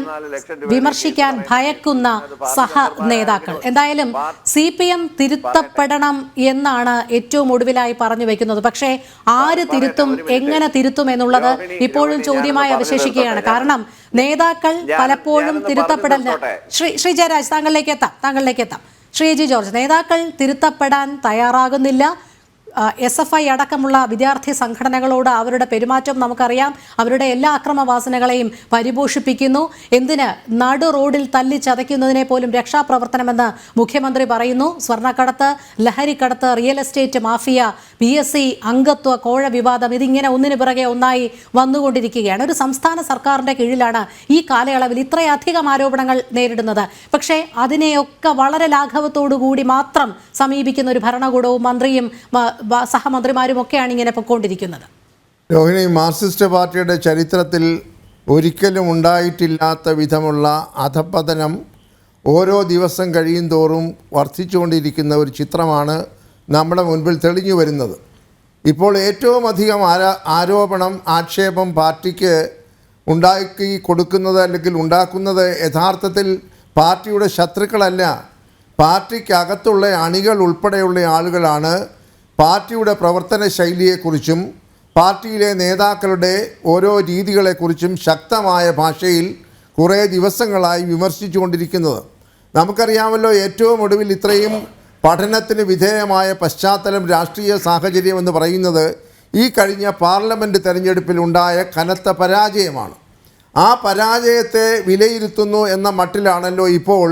വിമർശിക്കാൻ ഭയക്കുന്ന സഹ നേതാക്കൾ. എന്തായാലും സി പി എം തിരുത്തപ്പെടണം എന്നാണ് ഏറ്റവും ഒടുവിലായി പറഞ്ഞു വെക്കുന്നത്. പക്ഷേ ആര് തിരുത്തും എങ്ങനെ തിരുത്തും എന്നുള്ളത് ഇപ്പോഴും ചോദ്യമായി അവശേഷിക്കുകയാണ്. കാരണം നേതാക്കൾ പലപ്പോഴും തിരുത്തപ്പെടലിന് ശ്രീ ശ്രീ ജയരാജ് താങ്കളിലേക്ക് എത്താം താങ്കളിലേക്ക് എത്താം. ശ്രീ ജി ജോർജ്. നേതാക്കൾ തിരുത്തപ്പെടാൻ തയ്യാറാകുന്നില്ല. എസ് എഫ് ഐ അടക്കമുള്ള വിദ്യാർത്ഥി സംഘടനകളോട് അവരുടെ പെരുമാറ്റം നമുക്കറിയാം. അവരുടെ എല്ലാ അക്രമവാസനകളെയും പരിപോഷിപ്പിക്കുന്നു. എന്തിന് നടു റോഡിൽ തല്ലി ചതയ്ക്കുന്നതിനെ പോലും രക്ഷാപ്രവർത്തനമെന്ന് മുഖ്യമന്ത്രി പറയുന്നു. സ്വർണക്കടത്ത് ലഹരിക്കടത്ത് real estate mafia P S C അംഗത്വ കോഴ വിവാദം ഇതിങ്ങനെ ഒന്നിനു പിറകെ ഒന്നായി വന്നുകൊണ്ടിരിക്കുകയാണ്. ഒരു സംസ്ഥാന സർക്കാരിന്റെ കീഴിലാണ് ഈ കാലയളവിൽ ഇത്രയധികം ആരോപണങ്ങൾ നേരിടുന്നത്. പക്ഷേ അതിനെയൊക്കെ വളരെ ലാഘവത്തോടു കൂടി മാത്രം സമീപിക്കുന്ന ഒരു ഭരണകൂടവും മന്ത്രിയും സഹമന്ത്രിമാരും ഒക്കെയാണ് ഇങ്ങനെ പൊക്കോണ്ടിരിക്കുന്നത്. രോഹിണി മാർക്സിസ്റ്റ് പാർട്ടിയുടെ ചരിത്രത്തിൽ ഒരിക്കലും ഉണ്ടായിട്ടില്ലാത്ത വിധമുള്ള അധപതനം ഓരോ ദിവസം കഴിയും തോറും വർദ്ധിച്ചുകൊണ്ടിരിക്കുന്ന ഒരു ചിത്രമാണ് നമ്മുടെ മുൻപിൽ തെളിഞ്ഞു വരുന്നത്. ഇപ്പോൾ ഏറ്റവും അധികം ആരാ ആരോപണം ആക്ഷേപം പാർട്ടിക്ക് ഉണ്ടാക്കി കൊടുക്കുന്നത് അല്ലെങ്കിൽ ഉണ്ടാക്കുന്നത് യഥാർത്ഥത്തിൽ പാർട്ടിയുടെ ശത്രുക്കളല്ല. പാർട്ടിക്കകത്തുള്ള അണികൾ ഉൾപ്പെടെയുള്ള ആളുകളാണ് പാർട്ടിയുടെ പ്രവർത്തന ശൈലിയെക്കുറിച്ചും പാർട്ടിയിലെ നേതാക്കളുടെ ഓരോ രീതികളെക്കുറിച്ചും ശക്തമായ ഭാഷയിൽ കുറേ ദിവസങ്ങളായി വിമർശിച്ചുകൊണ്ടിരിക്കുന്നത്. നമുക്കറിയാമല്ലോ ഏറ്റവും ഒടുവിൽ ഇത്രയും പഠനത്തിന് വിധേയമായ പശ്ചാത്തലം രാഷ്ട്രീയ സാഹചര്യം എന്ന് പറയുന്നത് ഈ കഴിഞ്ഞ പാർലമെന്റ് തെരഞ്ഞെടുപ്പിൽ ഉണ്ടായ കനത്ത പരാജയമാണ്. ആ പരാജയത്തെ വിലയിരുത്തുന്നു എന്ന മട്ടിലാണല്ലോ ഇപ്പോൾ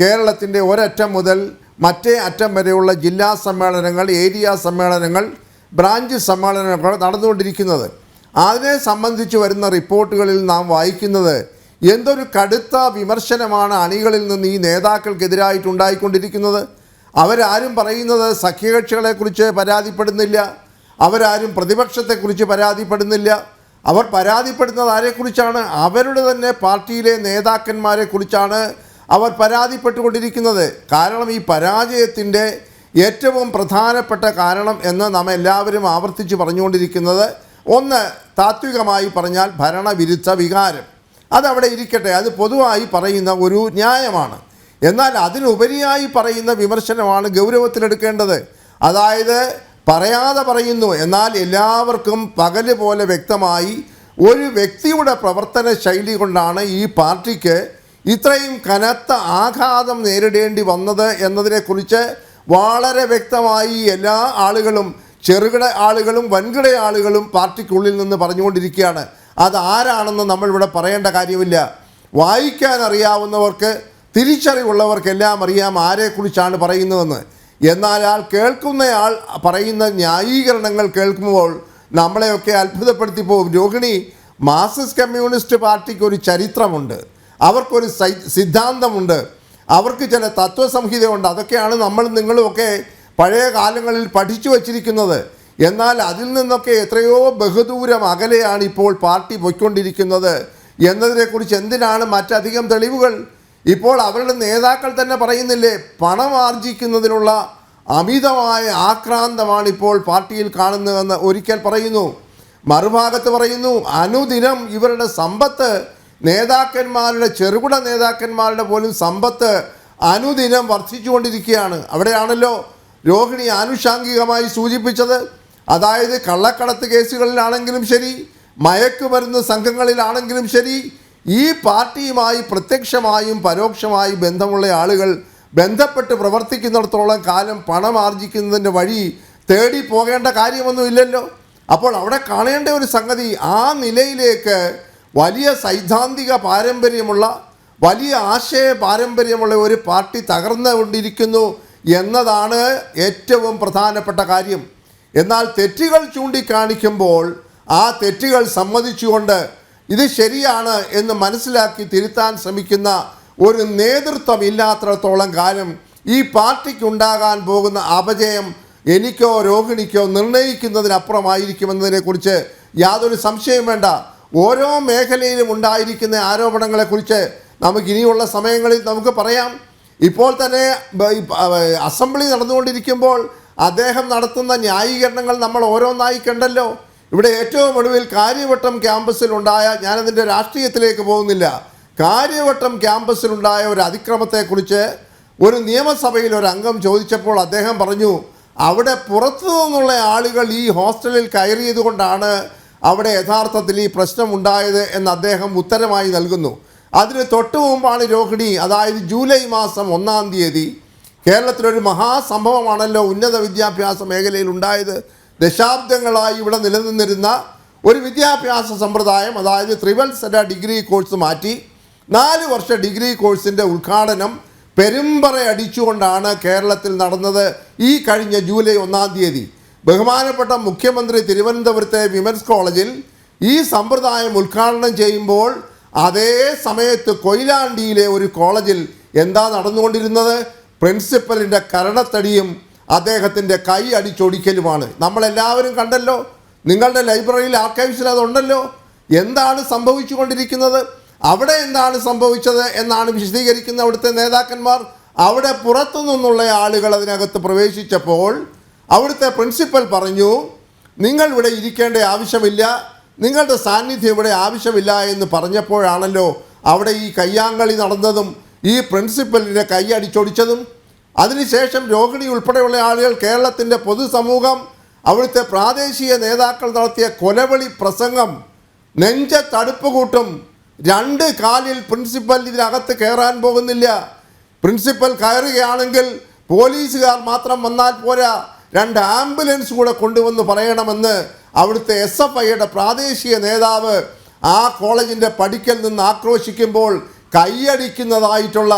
കേരളത്തിന്റെ ഒരറ്റം മുതൽ മറ്റേ അറ്റം വരെയുള്ള ജില്ലാ സമ്മേളനങ്ങൾ ഏരിയ സമ്മേളനങ്ങൾ ബ്രാഞ്ച് സമ്മേളനങ്ങൾ നടന്നുകൊണ്ടിരിക്കുന്നത്. അതിനെ സംബന്ധിച്ച് വരുന്ന റിപ്പോർട്ടുകളിൽ നാം വായിക്കുന്നത് എന്തൊരു കടുത്ത വിമർശനമാണ് അണികളിൽ നിന്ന് ഈ നേതാക്കൾക്കെതിരായിട്ടുണ്ടായിക്കൊണ്ടിരിക്കുന്നത് അവരാരും പറയുന്നത് സഖ്യകക്ഷികളെക്കുറിച്ച് പരാതിപ്പെടുന്നില്ല. അവരാരും പ്രതിപക്ഷത്തെക്കുറിച്ച് പരാതിപ്പെടുന്നില്ല. അവർ പരാതിപ്പെടുന്നത് ആരെക്കുറിച്ചാണ്? അവരുടെ തന്നെ പാർട്ടിയിലെ നേതാക്കന്മാരെ കുറിച്ചാണ് അവർ പരാതിപ്പെട്ടുകൊണ്ടിരിക്കുന്നത്. കാരണം ഈ പരാജയത്തിന്റെ ഏറ്റവും പ്രധാനപ്പെട്ട കാരണം എന്ന് നാം എല്ലാവരും ആവർത്തിച്ച് പറഞ്ഞുകൊണ്ടിരിക്കുന്നത്. ഒന്ന് താത്വികമായി പറഞ്ഞാൽ ഭരണവിരുദ്ധ വികാരം. അതവിടെ ഇരിക്കട്ടെ. അത് പൊതുവായി പറയുന്ന ഒരു ന്യായമാണ്. എന്നാൽ അതിനുപരിയായി പറയുന്ന വിമർശനമാണ് ഗൗരവത്തിലെടുക്കേണ്ടത്. അതായത് പറയാതെ പറയുന്നു. എന്നാൽ എല്ലാവർക്കും പകൽ പോലെ വ്യക്തമായി ഒരു വ്യക്തിയുടെ പ്രവർത്തന ശൈലി കൊണ്ടാണ് ഈ പാർട്ടിക്ക് ഇത്രയും കനത്ത ആഘാതം നേരിടേണ്ടി വന്നത് എന്നതിനെക്കുറിച്ച് വളരെ വ്യക്തമായി എല്ലാ ആളുകളും ചെറുകിട ആളുകളും വൻകിട ആളുകളും പാർട്ടിക്കുള്ളിൽ നിന്ന് പറഞ്ഞുകൊണ്ടിരിക്കുകയാണ്. അത് ആരാണെന്ന് നമ്മൾ ഇവിടെ പറയേണ്ട കാര്യമില്ല. വായിക്കാൻ അറിയാവുന്നവർക്ക് തിരിച്ചറിവുള്ളവർക്കെല്ലാം അറിയാം ആരെക്കുറിച്ചാണ് പറയുന്നതെന്ന്. എന്നാൽ ആൾ കേൾക്കുന്നയാൾ പറയുന്ന ന്യായീകരണങ്ങൾ കേൾക്കുമ്പോൾ നമ്മളെയൊക്കെ അത്ഭുതപ്പെടുത്തി പോകും രോഹിണി മാർക്സിസ്റ്റ് കമ്മ്യൂണിസ്റ്റ് പാർട്ടിക്ക് ഒരു ചരിത്രമുണ്ട്. അവർക്കൊരു സിദ്ധാന്തമുണ്ട്. അവർക്ക് ചില തത്വസംഹിതയുണ്ട് അതൊക്കെയാണ് നമ്മൾ നിങ്ങളുമൊക്കെ പഴയ കാലങ്ങളിൽ പഠിച്ചു വച്ചിരിക്കുന്നത്. എന്നാൽ അതിൽ നിന്നൊക്കെ എത്രയോ ബഹുദൂരം അകലെയാണ് ഇപ്പോൾ പാർട്ടി പോയിക്കൊണ്ടിരിക്കുന്നത് എന്നതിനെക്കുറിച്ച് എന്തിനാണ് മറ്റധികം തെളിവുകൾ? ഇപ്പോൾ അവരുടെ നേതാക്കൾ തന്നെ പറയുന്നില്ലേ പണം ആർജിക്കുന്നതിനുള്ള അമിതമായ ആക്രാന്തമാണ് ഇപ്പോൾ പാർട്ടിയിൽ കാണുന്നതെന്ന് ഒരിക്കൽ പറയുന്നു. മറുഭാഗത്ത് പറയുന്നു അനുദിനം ഇവരുടെ സമ്പത്ത് നേതാക്കന്മാരുടെ ചെറുകിട നേതാക്കന്മാരുടെ പോലും സമ്പത്ത് അനുദിനം വർദ്ധിച്ചുകൊണ്ടിരിക്കുകയാണ്. അവിടെയാണല്ലോ രോഹിണി ആനുഷാംഗികമായി സൂചിപ്പിച്ചത്. അതായത് കള്ളക്കടത്ത് കേസുകളിലാണെങ്കിലും ശരി മയക്കുമരുന്ന് സംഘങ്ങളിലാണെങ്കിലും ശരി ഈ പാർട്ടിയുമായി പ്രത്യക്ഷമായും പരോക്ഷമായും ബന്ധമുള്ള ആളുകൾ ബന്ധപ്പെട്ട് പ്രവർത്തിക്കുന്നിടത്തോളം കാലം പണം ആർജിക്കുന്നതിന്റെ വഴി തേടി പോകേണ്ട കാര്യമൊന്നുമില്ലല്ലോ. അപ്പോൾ അവിടെ കാണേണ്ട ഒരു സംഗതി ആ നിലയിലേക്ക് വലിയ സൈദ്ധാന്തിക പാരമ്പര്യമുള്ള വലിയ ആശയ പാരമ്പര്യമുള്ള ഒരു പാർട്ടി തകർന്നുകൊണ്ടിരിക്കുന്നു എന്നതാണ് ഏറ്റവും പ്രധാനപ്പെട്ട കാര്യം. എന്നാൽ തെറ്റുകൾ ചൂണ്ടിക്കാണിക്കുമ്പോൾ ആ തെറ്റുകൾ സമ്മതിച്ചുകൊണ്ട് ഇത് ശരിയാണ് എന്ന് മനസ്സിലാക്കി തിരുത്താൻ ശ്രമിക്കുന്ന ഒരു നേതൃത്വം ഇല്ലാത്തിടത്തോളം കാലം ഈ പാർട്ടിക്കുണ്ടാകാൻ പോകുന്ന അപജയം എനിക്കോ രോഹിണിക്കോ നിർണയിക്കുന്നതിനപ്പുറമായിരിക്കുമെന്നതിനെക്കുറിച്ച് യാതൊരു സംശയം വേണ്ട. ഓരോ മേഖലയിലും ഉണ്ടായിരിക്കുന്ന ആരോപണങ്ങളെക്കുറിച്ച് നമുക്ക് ഇനിയുള്ള സമയങ്ങളിൽ നമുക്ക് പറയാം. ഇപ്പോൾ തന്നെ അസംബ്ലി നടന്നുകൊണ്ടിരിക്കുമ്പോൾ അദ്ദേഹം നടത്തുന്ന ന്യായീകരണങ്ങൾ നമ്മൾ ഓരോന്നായി കണ്ടല്ലോ. ഇവിടെ ഏറ്റവും ഒടുവിൽ കാര്യവട്ടം ക്യാമ്പസിലുണ്ടായ ഞാനതിന്റെ രാഷ്ട്രീയത്തിലേക്ക് പോകുന്നില്ല. കാര്യവട്ടം ക്യാമ്പസിലുണ്ടായ ഒരു അതിക്രമത്തെക്കുറിച്ച് ഒരു നിയമസഭയിൽ ഒരു അംഗം ചോദിച്ചപ്പോൾ അദ്ദേഹം പറഞ്ഞു അവിടെ പുറത്തു നിന്നുള്ള ആളുകൾ ഈ ഹോസ്റ്റലിൽ കയറിയത് കൊണ്ടാണ് അവിടെ യഥാർത്ഥത്തിൽ ഈ പ്രശ്നം ഉണ്ടായത് എന്ന് അദ്ദേഹം ഉത്തരമായി നൽകുന്നു. അതിന് തൊട്ടു മുമ്പാണ് രോഹിണി അതായത് ജൂലൈ മാസം ഒന്നാം തീയതി കേരളത്തിലൊരു മഹാസംഭവമാണല്ലോ ഉന്നത വിദ്യാഭ്യാസ മേഖലയിൽ ഉണ്ടായത്. ദശാബ്ദങ്ങളായി ഇവിടെ നിലനിന്നിരുന്ന ഒരു വിദ്യാഭ്യാസ സമ്പ്രദായം അതായത് ത്രിവത്സര ഡിഗ്രി കോഴ്സ് മാറ്റി നാല് വർഷ ഡിഗ്രി കോഴ്സിന്റെ ഉദ്ഘാടനം പെരുമ്പറ അടിച്ചുകൊണ്ടാണ് കേരളത്തിൽ നടന്നത് ഈ കഴിഞ്ഞ ജൂലൈ ഒന്നാം തീയതി. ബഹുമാനപ്പെട്ട മുഖ്യമന്ത്രി തിരുവനന്തപുരത്തെ വിമൻസ് കോളേജിൽ ഈ സമ്പ്രദായം ഉദ്ഘാടനം ചെയ്യുമ്പോൾ അതേ സമയത്ത് കൊയിലാണ്ടിയിലെ ഒരു കോളേജിൽ എന്താ നടന്നുകൊണ്ടിരുന്നത്? പ്രിൻസിപ്പലിന്റെ കരണത്തടിയും അദ്ദേഹത്തിന്റെ കൈ അടിച്ചൊടിക്കലുമാണ്. നമ്മളെല്ലാവരും കണ്ടല്ലോ. നിങ്ങളുടെ ലൈബ്രറിയിൽ ആർക്കൈവ്സിൽ അതുണ്ടല്ലോ. എന്താണ് സംഭവിച്ചുകൊണ്ടിരിക്കുന്നത്? അവിടെ എന്താണ് സംഭവിച്ചത് എന്നാണ് വിശദീകരിക്കുന്ന അവിടുത്തെ നേതാക്കന്മാർ. അവിടെ പുറത്തു നിന്നുള്ള ആളുകൾ അതിനകത്ത് പ്രവേശിച്ചപ്പോൾ അവിടുത്തെ പ്രിൻസിപ്പൽ പറഞ്ഞു നിങ്ങൾ ഇവിടെ ഇരിക്കേണ്ട ആവശ്യമില്ല. നിങ്ങളുടെ സാന്നിധ്യം ഇവിടെ ആവശ്യമില്ല എന്ന് പറഞ്ഞപ്പോഴാണല്ലോ അവിടെ ഈ കയ്യാങ്കളി നടന്നതും ഈ പ്രിൻസിപ്പലിനെ കൈ അടിച്ചൊടിച്ചതും. അതിനുശേഷം രോഹിണി ഉൾപ്പെടെയുള്ള ആളുകൾ കേരളത്തിന്റെ പൊതുസമൂഹം അവിടുത്തെ പ്രാദേശിക നേതാക്കൾ നടത്തിയ കൊലവിളി പ്രസംഗം നെഞ്ച തടുപ്പ് കൂട്ടും രണ്ട് കാലിൽ പ്രിൻസിപ്പൽ ഇതിനകത്ത് കയറാൻ പോകുന്നില്ല. പ്രിൻസിപ്പൽ കയറുകയാണെങ്കിൽ പോലീസുകാർ മാത്രം വന്നാൽ പോരാ. രണ്ട് ആംബുലൻസ് കൂടെ കൊണ്ടുവന്ന് പറയണമെന്ന് അവിടുത്തെ എസ് എഫ് ഐയുടെ പ്രാദേശിക നേതാവ് ആ കോളേജിന്റെ പടിക്കൽ നിന്ന് ആക്രോശിക്കുമ്പോൾ കൈയടിക്കുന്നതായിട്ടുള്ള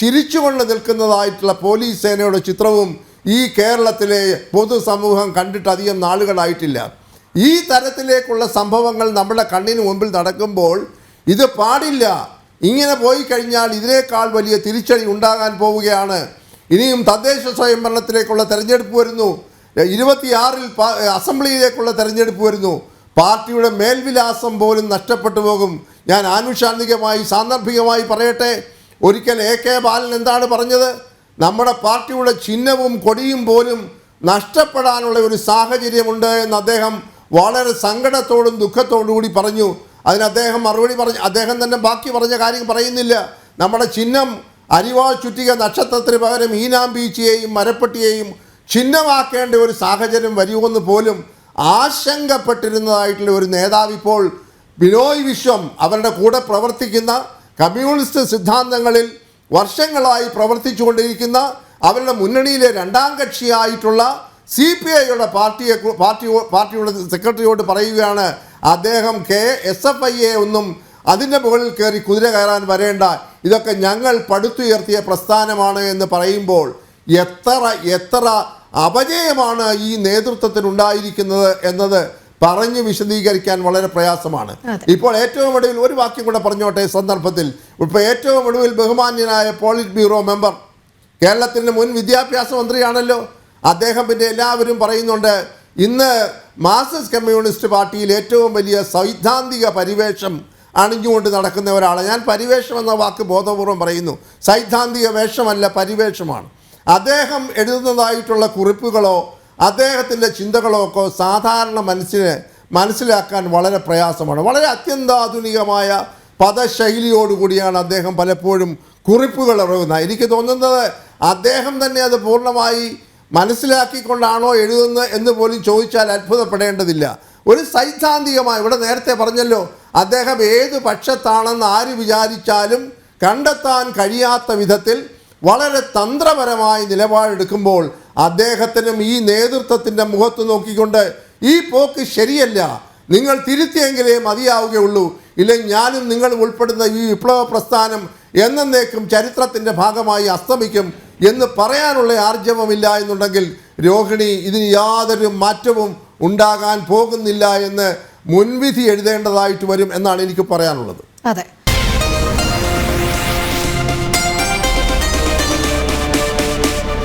ചിരിച്ചുകൊണ്ട് നിൽക്കുന്നതായിട്ടുള്ള പോലീസ് സേനയുടെ ചിത്രവും ഈ കേരളത്തിലെ പൊതുസമൂഹം കണ്ടിട്ട് അധികം നാളുകളായിട്ടില്ല. ഈ തരത്തിലേക്കുള്ള സംഭവങ്ങൾ നമ്മുടെ കണ്ണിന് മുമ്പിൽ നടക്കുമ്പോൾ ഇത് പാടില്ല. ഇങ്ങനെ പോയി കഴിഞ്ഞാൽ ഇതിനേക്കാൾ വലിയ തിരിച്ചടി ഉണ്ടാകാൻ പോവുകയാണ് ഇനിയും തദ്ദേശ സ്വയംഭരണത്തിലേക്കുള്ള തെരഞ്ഞെടുപ്പ് വരുന്നു. ഇരുപത്തിയാറിൽ അസംബ്ലിയിലേക്കുള്ള തെരഞ്ഞെടുപ്പ് വരുന്നു. പാർട്ടിയുടെ മേൽവിലാസം പോലും നഷ്ടപ്പെട്ടു പോകും. ഞാൻ ആനുഷാന്തികമായി സാന്ദർഭികമായി പറയട്ടെ. ഒരിക്കൽ എ കെ ബാലൻ എന്താണ് പറഞ്ഞത്? നമ്മുടെ പാർട്ടിയുടെ ചിഹ്നവും കൊടിയും പോലും നഷ്ടപ്പെടാനുള്ള ഒരു സാഹചര്യമുണ്ട് എന്ന് അദ്ദേഹം വളരെ സങ്കടത്തോടും ദുഃഖത്തോടും കൂടി പറഞ്ഞു. അതിന് അദ്ദേഹം മറുപടി പറഞ്ഞു അദ്ദേഹം തന്നെ ബാക്കി പറഞ്ഞ കാര്യം പറയുന്നില്ല. നമ്മുടെ ചിഹ്നം അരിവാൾ ചുറ്റിക നക്ഷത്രത്തിന് പകരം ഈനാമ്പീച്ചിയെയും മരപ്പെട്ടിയെയും ചിഹ്നമാക്കേണ്ട ഒരു സാഹചര്യം വരുമെന്ന് പോലും ആശങ്കപ്പെട്ടിരുന്നതായിട്ടുള്ള ഒരു നേതാവ് ഇപ്പോൾ ബിനോയ് വിശ്വം അവരുടെ കൂടെ പ്രവർത്തിക്കുന്ന കമ്മ്യൂണിസ്റ്റ് സിദ്ധാന്തങ്ങളിൽ വർഷങ്ങളായി പ്രവർത്തിച്ചുകൊണ്ടിരിക്കുന്ന അവരുടെ മുന്നണിയിലെ രണ്ടാം കക്ഷിയായിട്ടുള്ള സി പി ഐയുടെ പാർട്ടിയെ പാർട്ടി പാർട്ടിയുടെ സെക്രട്ടറിയോട് പറയുകയാണ്. അദ്ദേഹം K S F I A ഒന്നും അതിന്റെ മുകളിൽ കയറി കുതിര കയറാൻ വരേണ്ട. ഇതൊക്കെ ഞങ്ങൾ പടുത്തുയർത്തിയ പ്രസ്ഥാനമാണ് എന്ന് പറയുമ്പോൾ എത്ര എത്ര അപജയമാണ് ഈ നേതൃത്വത്തിന് ഉണ്ടായിരിക്കുന്നത് എന്നത് പറഞ്ഞു വിശദീകരിക്കാൻ വളരെ പ്രയാസമാണ്. ഇപ്പോൾ ഏറ്റവും ഒടുവിൽ ഒരു വാക്യം കൂടെ പറഞ്ഞോട്ടെ ഈ സന്ദർഭത്തിൽ. ഇപ്പോൾ ഏറ്റവും ഒടുവിൽ ബഹുമാന്യനായ പോളിറ്റ് ബ്യൂറോ മെമ്പർ കേരളത്തിന്റെ മുൻ വിദ്യാഭ്യാസ മന്ത്രിയാണല്ലോ. അദ്ദേഹം പിന്നെ എല്ലാവരും പറയുന്നുണ്ട് ഇന്ന് മാർക്സിസ്റ്റ് കമ്മ്യൂണിസ്റ്റ് പാർട്ടിയിൽ ഏറ്റവും വലിയ സൈദ്ധാന്തിക പരിവേഷം അണിഞ്ഞുകൊണ്ട് നടക്കുന്ന ഒരാളെ. ഞാൻ പരിവേഷം എന്ന വാക്ക് ബോധപൂർവം പറയുന്നു. സൈദ്ധാന്തിക വേഷമല്ല പരിവേഷമാണ്. അദ്ദേഹം എഴുതുന്നതായിട്ടുള്ള കുറിപ്പുകളോ അദ്ദേഹത്തിന്റെ ചിന്തകളോ ഒക്കെ സാധാരണ മനസ്സിനെ മനസ്സിലാക്കാൻ വളരെ പ്രയാസമാണ്. വളരെ അത്യന്താധുനികമായ പദശൈലിയോടുകൂടിയാണ് അദ്ദേഹം പലപ്പോഴും കുറിപ്പുകൾ ഇറങ്ങുന്നത് എനിക്ക് തോന്നുന്നത് അദ്ദേഹം തന്നെ അത് പൂർണമായി മനസ്സിലാക്കിക്കൊണ്ടാണോ എഴുതുന്നത് എന്ന് പോലും ചോദിച്ചാൽ അത്ഭുതപ്പെടേണ്ടതില്ല. ഒരു സൈദ്ധാന്തികമായി ഇവിടെ നേരത്തെ പറഞ്ഞല്ലോ അദ്ദേഹം ഏത് പക്ഷത്താണെന്ന് ആര് വിചാരിച്ചാലും കണ്ടെത്താൻ കഴിയാത്ത വിധത്തിൽ വളരെ തന്ത്രപരമായി നിലപാടെടുക്കുമ്പോൾ അദ്ദേഹത്തിനും ഈ നേതൃത്വത്തിന്റെ മുഖത്ത് നോക്കിക്കൊണ്ട് ഈ പോക്ക് ശരിയല്ല. നിങ്ങൾ തിരുത്തിയെങ്കിലേ മതിയാവുകയുള്ളൂ. ഇല്ലെങ്കിൽ ഞാനും നിങ്ങൾ ഉൾപ്പെടുന്ന ഈ വിപ്ലവ പ്രസ്ഥാനം എന്നേക്കും ചരിത്രത്തിന്റെ ഭാഗമായി അസ്തമിക്കും എന്ന് പറയാനുള്ള ആർജവമില്ല എന്നുണ്ടെങ്കിൽ രോഹിണി ഇതിന് യാതൊരു മാറ്റവും ഉണ്ടാകാൻ പോകുന്നില്ല എന്ന് മുൻവിധി എഴുതേണ്ടതായിട്ട് വരും എന്നാണ് എനിക്ക് പറയാനുള്ളത്. അതെ.